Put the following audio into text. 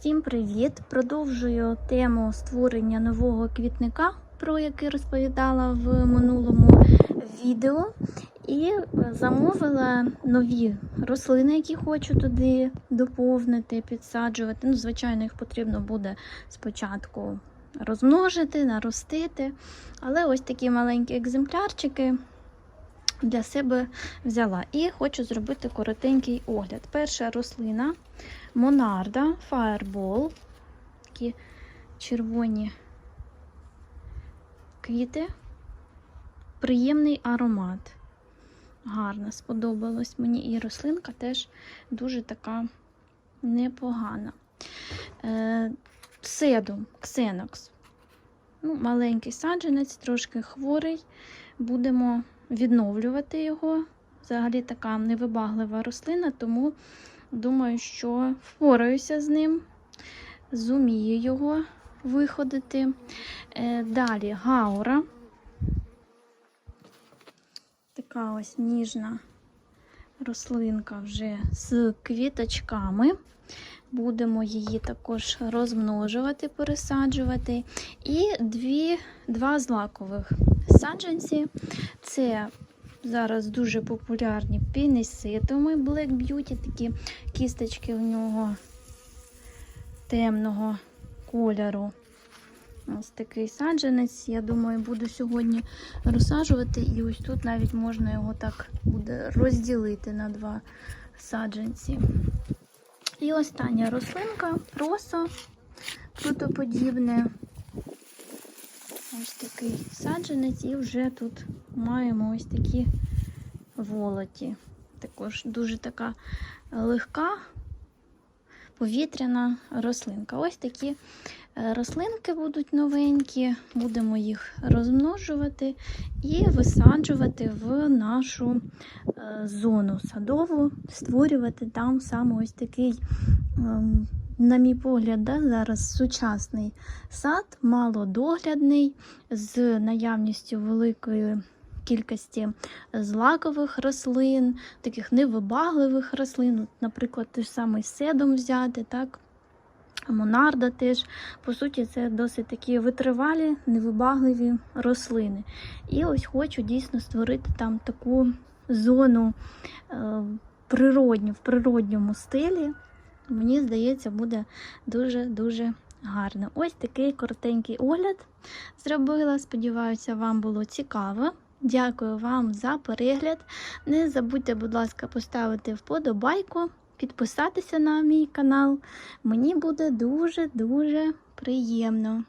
Всім привіт! Продовжую тему створення нового квітника, про який розповідала в минулому відео. І замовила нові рослини, які хочу туди доповнити, підсаджувати. Ну, звичайно, їх потрібно буде спочатку розмножити, наростити. Але ось такі маленькі екземплярчики для себе взяла. І хочу зробити коротенький огляд. Перша рослина Монарда Fireball. Такі червоні квіти. Приємний аромат. Гарно сподобалось мені. І рослинка теж дуже така непогана. Е, Седум, ксенокс. Ну, маленький саджанець, трошки хворий. Будемо відновлювати його. Взагалі така невибаглива рослина, тому думаю, що впораюся з ним, зумію його виходити. Е, Далі гаура. Така ось ніжна рослинка вже з квіточками. Будемо її також розмножувати, пересаджувати. І дві, два злакових саджанці. Це зараз дуже популярні пінеситоми Black Beauty, такі кісточки в нього темного кольору. Ось такий саджанець. Я думаю, буду сьогодні розсаджувати. І ось тут навіть можна його так буде розділити на два саджанці. І остання рослинка росо прутоподібне. Ось такий саджанець, і вже тут маємо ось такі волоті. Також дуже така легка повітряна рослинка. Ось такі рослинки будуть новенькі, будемо їх розмножувати і висаджувати в нашу е, зону садову, створювати там саме ось такий. ем, на мій погляд, да, зараз сучасний сад, малодоглядний, з наявністю великої кількості злакових рослин, таких невибагливих рослин, наприклад, той самий седом взяти, так? Монарда теж, по суті, це досить такі витривалі, невибагливі рослини. І ось хочу дійсно створити там таку зону е, природню, в природньому стилі. Мені здається, буде дуже-дуже гарно. Ось такий коротенький огляд зробила. Сподіваюся, вам було цікаво. Дякую вам за перегляд. Не забудьте, будь ласка, поставити вподобайку, підписатися на мій канал. Мені буде дуже-дуже приємно.